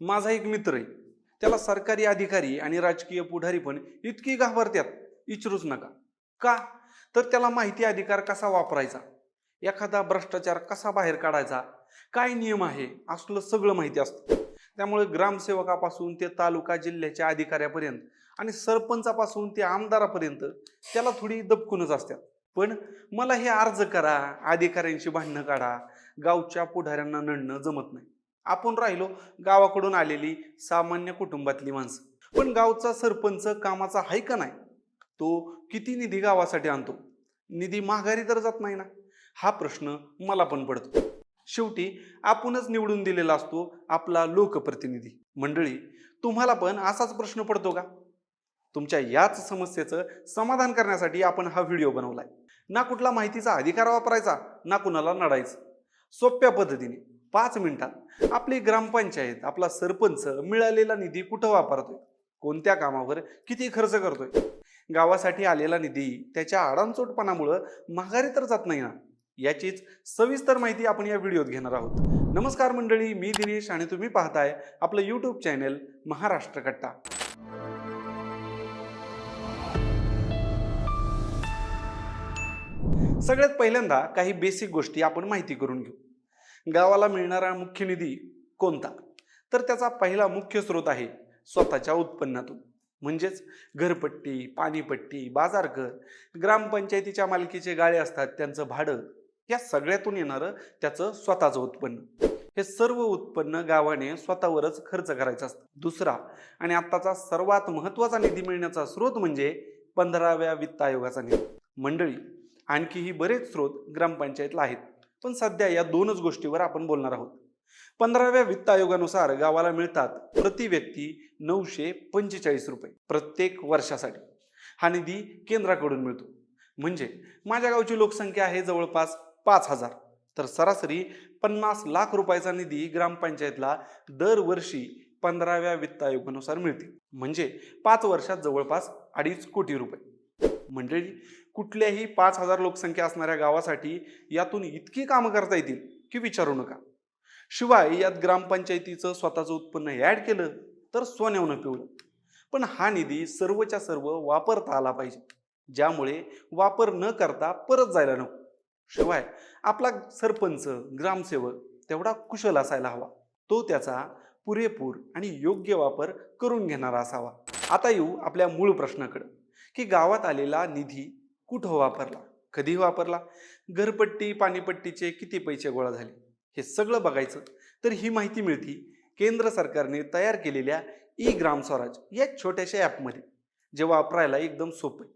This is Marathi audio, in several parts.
माझा एक मित्र आहे. त्याला सरकारी अधिकारी आणि राजकीय पुढारी पण इतकी घाबरत्यात. इचरूच नका. का? तर त्याला माहिती अधिकार कसा वापरायचा? एखादा भ्रष्टाचार कसा बाहेर काढायचा? काय नियम आहे? असलं सगळं माहिती असतं. त्यामुळे ग्रामसेवकापासून ते तालुका जिल्ह्याच्या अधिकाऱ्यापर्यंत आणि सरपंचापासून ते आमदारापर्यंत त्याला थोडी दबकूनच असतात पण मला हे अर्ज करा. अधिकाऱ्यांशी भांडणं काढा. गावच्या पुढाऱ्यांना नडणं जमत नाही. आपण राहिलो गावाकडून आलेली सामान्य कुटुंबातली माणसं. पण गावचा सरपंच कामाचा आहे का नाही? तो किती निधी गावासाठी आणतो? निधी माघारी तर जात नाही ना? हा प्रश्न मला पण पडतो. शेवटी आपणच निवडून दिलेला असतो आपला लोकप्रतिनिधी. मंडळी तुम्हाला पण असाच प्रश्न पडतो का? तुमच्या याच समस्येचं समाधान करण्यासाठी आपण हा व्हिडिओ बनवलाय. ना कुठला माहितीचा अधिकार वापरायचा ना कुणाला नडायचं. सोप्या पद्धतीने. पाच मिनिटात आपली ग्रामपंचायत आपला सरपंच मिळालेला निधी कुठं वापरतोय? कोणत्या कामावर किती खर्च करतोय? गावासाठी आलेला निधी त्याच्या आडांचोटपणामुळं माघारी तर जात नाही ना? याचीच सविस्तर माहिती आपण या व्हिडिओत घेणार आहोत. नमस्कार मंडळी मी दिनेश आणि तुम्ही पाहताय आपलं यूट्यूब चॅनल महाराष्ट्र कट्टा. सगळ्यात पहिल्यांदा काही बेसिक गोष्टी आपण माहिती करून घेऊ. गावाला मिळणारा मुख्य निधी कोणता? तर त्याचा पहिला मुख्य स्रोत आहे स्वतःच्या उत्पन्नातून. म्हणजेच घरपट्टी पाणीपट्टी बाजारकर ग्रामपंचायतीच्या मालकीचे गाळे असतात त्यांचं भाडं या सगळ्यातून येणारं त्याचं स्वतःचं उत्पन्न. हे सर्व उत्पन्न गावाने स्वतःवरच खर्च करायचं असतं. दुसरा आणि आत्ताचा सर्वात महत्त्वाचा निधी मिळण्याचा स्रोत म्हणजे पंधराव्या वित्त आयोगाचा निधी. मंडळी आणखीही बरेच स्रोत ग्रामपंचायतला आहेत. पण सध्या या दोनच गोष्टीवर आपण बोलणार आहोत. पंधराव्या वित्त आयोगानुसार गावाला मिळतात प्रति व्यक्ती नऊशे पंचेचाळीस रुपये प्रत्येक वर्षासाठी. हा निधी केंद्राकडून मिळतो. म्हणजे माझ्या गावची लोकसंख्या आहे जवळपास पाच हजार. तर सरासरी पन्नास लाख रुपयाचा निधी ग्रामपंचायतला दरवर्षी पंधराव्या वित्त आयोगानुसार मिळते. म्हणजे पाच वर्षात जवळपास अडीच कोटी रुपये. मंडळी कुठल्याही पाच हजार लोकसंख्या असणाऱ्या गावासाठी यातून इतकी कामं करता येतील की विचारू नका. शिवाय यात ग्रामपंचायतीचं स्वतःचं उत्पन्न ॲड केलं तर सोन्यावनं पिवलं पण हा निधी सर्वच्या सर्व वापरता आला पाहिजे. ज्यामुळे वापर न करता परत जायला नको. शिवाय आपला सरपंच ग्रामसेवक तेवढा कुशल असायला हवा. तो त्याचा पुरेपूर आणि योग्य वापर करून घेणारा असावा. आता येऊ आपल्या मूळ प्रश्नाकडं. की गावात आलेला निधी कुठं वापरला? कधी वापरला. घरपट्टी पाणीपट्टीचे किती पैसे गोळा झाले? हे सगळं बघायचं तर ही माहिती मिळती केंद्र सरकारने तयार केलेल्या ई ग्राम स्वराज या छोट्याशा ॲपमध्ये जे वापरायला एकदम सोपं आहे.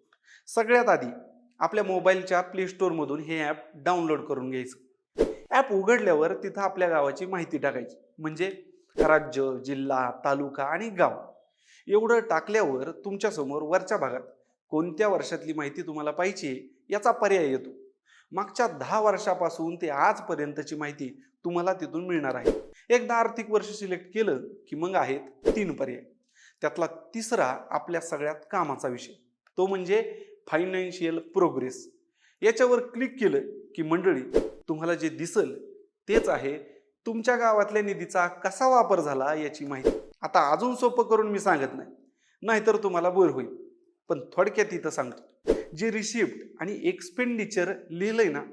सगळ्यात आधी आपल्या मोबाईलच्या प्ले स्टोअरमधून हे ॲप डाउनलोड करून घ्यायचं. ॲप उघडल्यावर तिथं आपल्या गावाची माहिती टाकायची. म्हणजे राज्य जिल्हा तालुका आणि गाव. एवढं टाकल्यावर तुमच्यासमोर वरच्या भागात कोणत्या वर्षातली माहिती तुम्हाला पाहिजे याचा पर्याय येतो. मागच्या दहा वर्षापासून ते आजपर्यंतची माहिती तुम्हाला तिथून मिळणार आहे. एकदा आर्थिक वर्ष सिलेक्ट केलं की मग आहेत तीन पर्याय. त्यातला तिसरा आपल्या सगळ्यात कामाचा विषय. तो म्हणजे फायनान्शियल प्रोग्रेस. याच्यावर क्लिक केलं की मंडळी तुम्हाला जे दिसल तेच आहे. तुमच्या गावातल्या निधीचा कसा वापर झाला याची माहिती. आता अजून सोपं करून मी सांगत नाही. नाहीतर तुम्हाला बोर होईल. पण थोडक्यात इथं सांगतो. जे रिसिप्ट आणि एक्सपेंडिचर लिहिलंय ना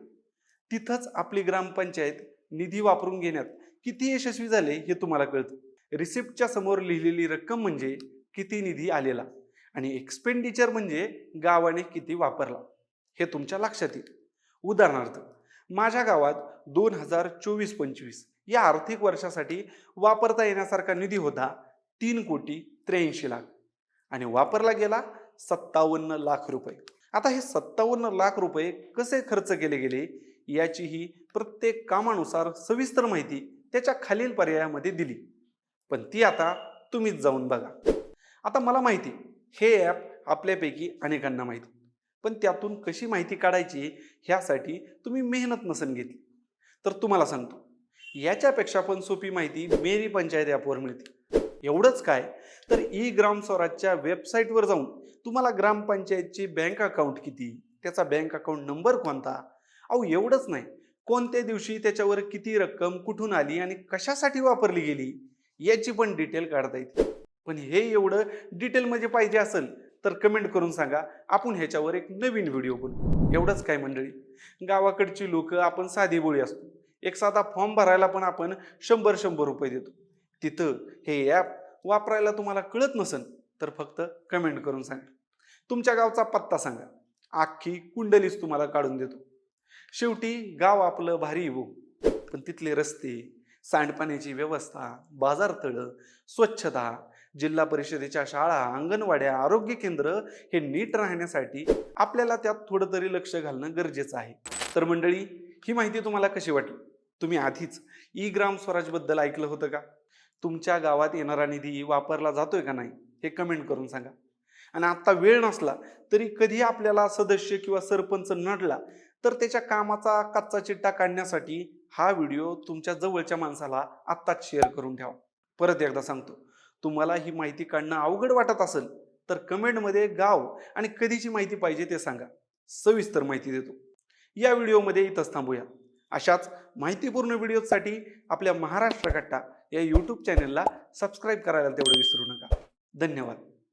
तिथंच आपली ग्रामपंचायत निधी वापरून घेण्यात किती यशस्वी झाले हे तुम्हाला कळतं. रिसिप्टच्या समोर लिहिलेली रक्कम म्हणजे किती निधी आलेला आणि एक्सपेंडिचर म्हणजे गावाने किती वापरला हे तुमच्या लक्षात येईल. उदाहरणार्थ माझ्या गावात दोन हजार चोवीस पंचवीस या आर्थिक वर्षासाठी वापरता येण्यासारखा निधी होता तीन कोटी त्र्याऐंशी लाख. आणि वापरला गेला सत्तावन्न लाख रुपये. आता हे सत्तावन्न लाख रुपये कसे खर्च केले गेले याची ही प्रत्येक कामानुसार सविस्तर माहिती त्याच्या खालील पर्यायामध्ये दिली. पण ती आता तुम्हीच जाऊन बघा. आता मला माहिती हे ॲप आपल्यापैकी अनेकांना माहिती. पण त्यातून कशी माहिती काढायची ह्यासाठी तुम्ही मेहनत नसन घेतली. तर तुम्हाला सांगतो याच्यापेक्षा पण सोपी माहिती मेरी पंचायत ॲपवर मिळते. एवढंच काय? तर ई ग्राम स्वराजच्या वेबसाईटवर जाऊन तुम्हाला ग्रामपंचायतची बँक अकाउंट किती? त्याचा बँक अकाउंट नंबर कोणता? अहो एवढंच नाही. कोणत्या दिवशी त्याच्यावर किती रक्कम कुठून आली आणि कशासाठी वापरली गेली याची पण डिटेल काढता येते. पण हे एवढं डिटेलमध्ये म्हणजे पाहिजे असेल तर कमेंट करून सांगा. आपण ह्याच्यावर एक नवीन व्हिडिओ बनवू. एवढंच काय मंडळी? गावाकडची लोक आपण साधी बोळी असतो. एक साधा फॉर्म भरायला पण आपण शंभर शंभर रुपये देतो. तिथं हे ॲप वापरायला तुम्हाला कळत नसेल तर फक्त कमेंट करून सांगा. तुमच्या गावचा पत्ता सांगा. आखी कुंडलीच तुम्हाला काढून देतो. शेवटी गाव आपलं भारी हो पण तिथले रस्ते सांडपाण्याची व्यवस्था बाजारतळं स्वच्छता जिल्हा परिषदेच्या शाळा अंगणवाड्या आरोग्य केंद्र हे नीट राहण्यासाठी आपल्याला त्यात थोडं तरी लक्ष घालणं गरजेचं आहे. तर मंडळी ही माहिती तुम्हाला कशी वाटली? तुम्ही आधीच ई ग्राम स्वराजबद्दल ऐकलं होतं का? तुमच्या गावात येणारा निधी वापरला जातोय का नाही हे कमेंट करून सांगा. आणि आत्ता वेळ नसला तरी कधी आपल्याला सदस्य किंवा सरपंच नडला तर त्याच्या कामाचा कच्चा चिट्टा काढण्यासाठी हा व्हिडिओ तुमच्या जवळच्या माणसाला आत्ताच शेअर करून ठेवा. परत एकदा सांगतो तुम्हाला ही माहिती काढणं अवघड वाटत असेल तर कमेंटमध्ये गाव आणि कधीची माहिती पाहिजे ते सांगा. सविस्तर माहिती देतो. या व्हिडिओमध्ये इथंच थांबूया. अशाच माहितीपूर्ण व्हिडिओसाठी आपल्या महाराष्ट्र कट्टा या यूट्यूब चॅनलला सबस्क्राईब करायला तेवढं विसरू नका. धन्यवाद.